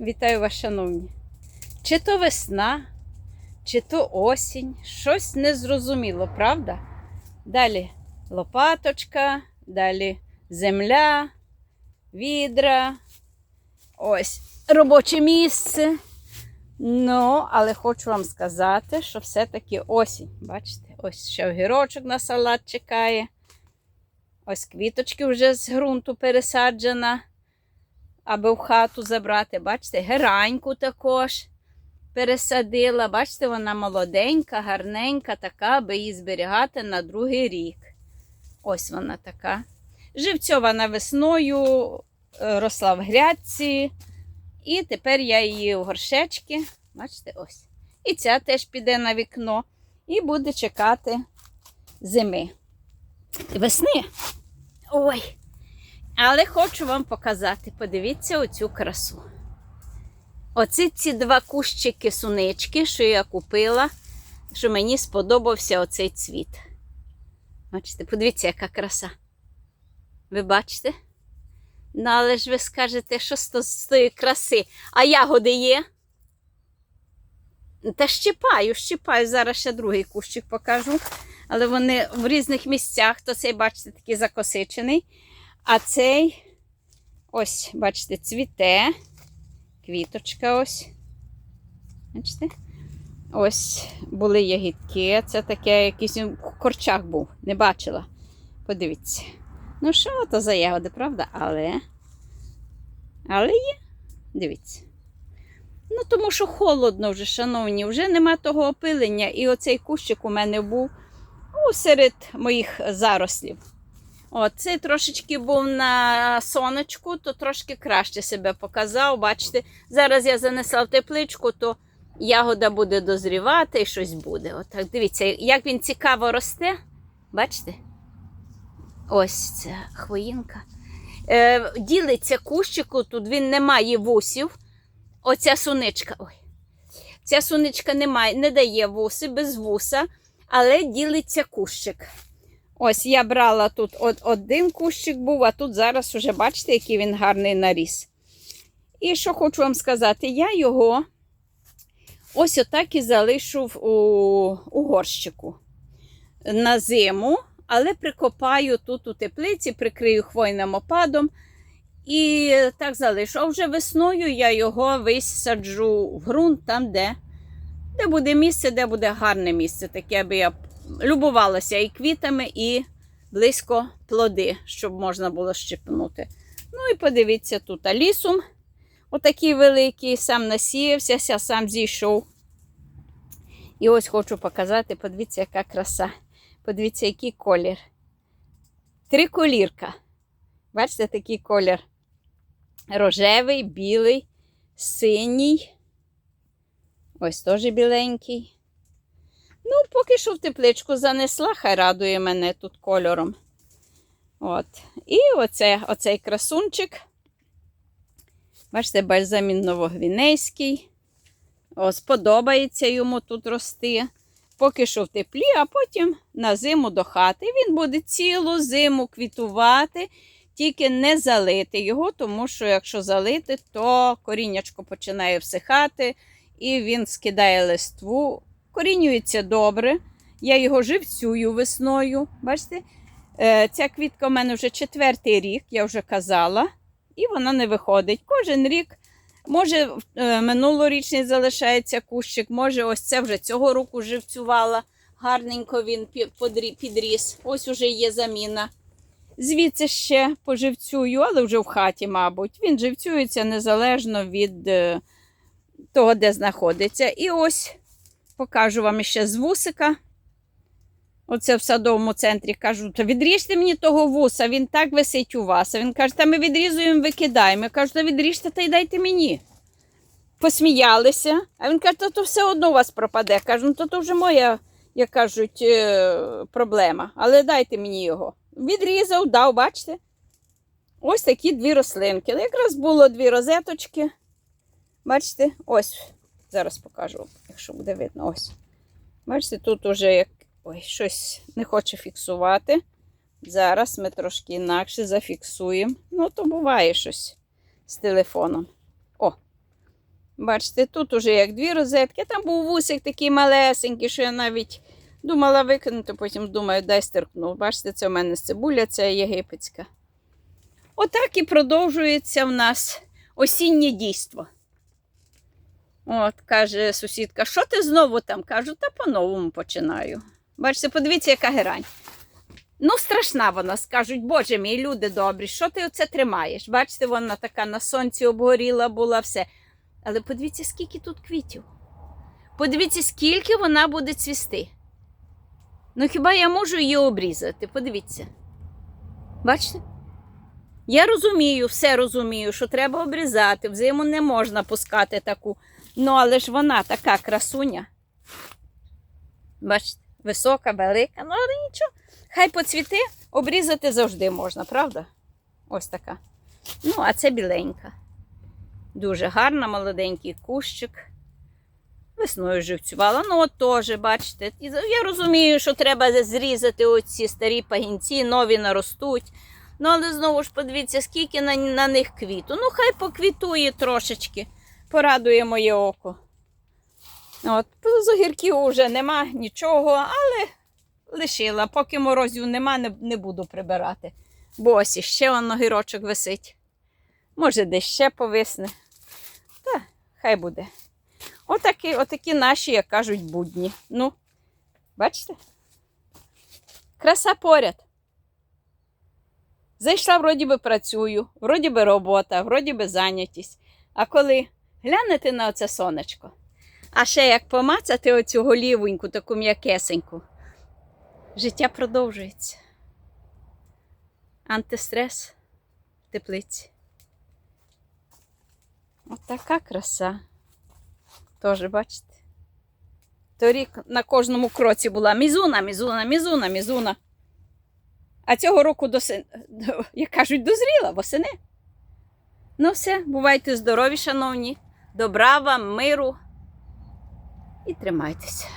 Вітаю вас, шановні. Чи то весна, чи то осінь. Щось незрозуміло, правда? Далі лопаточка, далі земля, відра. Ось робоче місце. Ну, але хочу вам сказати, що все-таки осінь. Бачите, ось ще огірочок на салат чекає. Ось квіточки вже з ґрунту пересаджена аби в хату забрати. Бачите, гераньку також пересадила. Бачите, вона молоденька, гарненька, така, аби її зберігати на другий рік. Ось вона така. Живцьована весною, е, росла в грядці. І тепер я її в горшечки. Бачите, ось. І ця теж піде на вікно і буде чекати зими. Весни. Ой! Але хочу вам показати, подивіться оцю красу. Оці ці два кущики сунички, що я купила, що мені сподобався оцей цвіт. Бачите, подивіться, яка краса. Ви бачите? Ну, але ж ви скажете, що з то- тої краси, а ягоди є? Та щипаю, щипаю. Зараз ще другий кущик покажу. Але вони в різних місцях, то цей, бачите, такий закосичений. А цей, ось, бачите, цвіте. Квіточка ось. Бачите? Ось були ягідки. Це таке, якийсь він в корчах був. Не бачила. Подивіться. Ну, що то за ягоди, правда? Але. Але є. Дивіться. Ну, тому що холодно вже, шановні, вже нема того опилення. І оцей кущик у мене був ну, серед моїх зарослів. От, цей трошечки був на сонечку, то трошки краще себе показав. Бачите, зараз я занесла тепличку, то ягода буде дозрівати і щось буде. Отак, дивіться, як він цікаво росте. Бачите? Ось ця хвоїнка. Е, ділиться кущику, тут він не має вусів. Оця суничка. Ой. Ця суничка не, має, не дає вуси без вуса, але ділиться кущик. Ось я брала тут от, один кущик був, а тут зараз вже бачите, який він гарний наріс. І що хочу вам сказати, я його ось отак і залишу у, у горщику на зиму, але прикопаю тут у теплиці, прикрию хвойним опадом. І так залишу. А вже весною я його висаджу в ґрунт там, де, де буде місце, де буде гарне місце, таке, аби я любувалася і квітами, і близько плоди, щоб можна було щепнути. Ну і подивіться тут алісум. Отакий великий, сам насіявся, сам зійшов. І ось хочу показати, подивіться, яка краса. Подивіться, який колір. Триколірка. Бачите, такий колір. Рожевий, білий, синій. Ось теж біленький. Ну, поки що в тепличку занесла, хай радує мене тут кольором. От. І оце, оцей красунчик. Бачите, бальзамін новогвінейський. О, сподобається йому тут рости. Поки що в теплі, а потім на зиму до хати. Він буде цілу зиму квітувати, тільки не залити його, тому що якщо залити, то коріннячко починає всихати і він скидає листву. Корінюється добре. Я його живцюю весною. Бачите? Е, Ця квітка у мене вже четвертий рік, я вже казала, і вона не виходить. Кожен рік, може, е, минулорічний залишається кущик, може, ось це вже цього року живцювала. Гарненько він підріс. Ось уже є заміна. Звідси ще поживцюю, але вже в хаті, мабуть. Він живцюється незалежно від е, того, де знаходиться. І ось покажу вам ще з вусика. Оце в садовому центрі кажу, то відріжте мені того вуса, він так висить у вас. А він каже, та ми відрізуємо, викидаємо. Я кажу, та відріжте та й дайте мені. Посміялися, а він каже, то, то все одно у вас пропаде. Кажу, ну то, то вже моя, як кажуть, е, проблема. Але дайте мені його. Відрізав, дав, бачите? Ось такі дві рослинки. Якраз було дві розеточки. Бачите, ось. Зараз покажу, якщо буде видно. Ось. Бачите, тут уже як ой, щось не хоче фіксувати. Зараз ми трошки інакше зафіксуємо. Ну, то буває щось з телефоном. О, Бачите, тут уже як дві розетки. Там був вусик такий малесенький, що я навіть думала викинути, потім думаю, дай стеркну. Бачите, це у мене цибуля, це єгипетська. Отак і продовжується в нас осіннє дійство. От, каже сусідка, що ти знову там? Кажу, та по-новому починаю. Бачите, подивіться, яка герань. Ну, страшна вона, скажуть, боже мій, люди добрі, що ти оце тримаєш? Бачите, вона така на сонці обгоріла була все. Але подивіться, скільки тут квітів. Подивіться, скільки вона буде цвісти. Ну, хіба я можу її обрізати? Подивіться. Бачите? Я розумію, все розумію, що треба обрізати. Взиму не можна пускати таку. Ну, але ж вона така красуня. Бачите, висока, велика, ну але нічого. Хай поцвіти, обрізати завжди можна, правда? Ось така. Ну, а це біленька. Дуже гарна, молоденький кущик. Весною живцювала. Ну, от теж, бачите. Я розумію, що треба зрізати оці старі пагінці, нові наростуть. Ну, але знову ж подивіться, скільки на, на них квіту. Ну, хай поквітує трошечки, порадує моє око. От, з огірків вже нема нічого, але лишила. Поки морозів нема, не, не буду прибирати. Бо ось іще он огірочок висить. Може, десь ще повисне. Та, хай буде. Отакі, отакі наші, як кажуть, будні. Ну, бачите? Краса поряд. Зайшла, вроді би працюю, вроді би робота, вроді би зайнятість. А коли глянете на оце сонечко, а ще як помацати оцю голівоньку, таку м'якесеньку, життя продовжується. Антистрес в теплиці. От така краса. Теж бачите. Торік на кожному кроці була мізуна, мізуна, мізуна, мізуна. А цього року доси... як кажуть, дозріла восени. Ну все, бувайте здорові, шановні. Добра вам, миру і тримайтеся.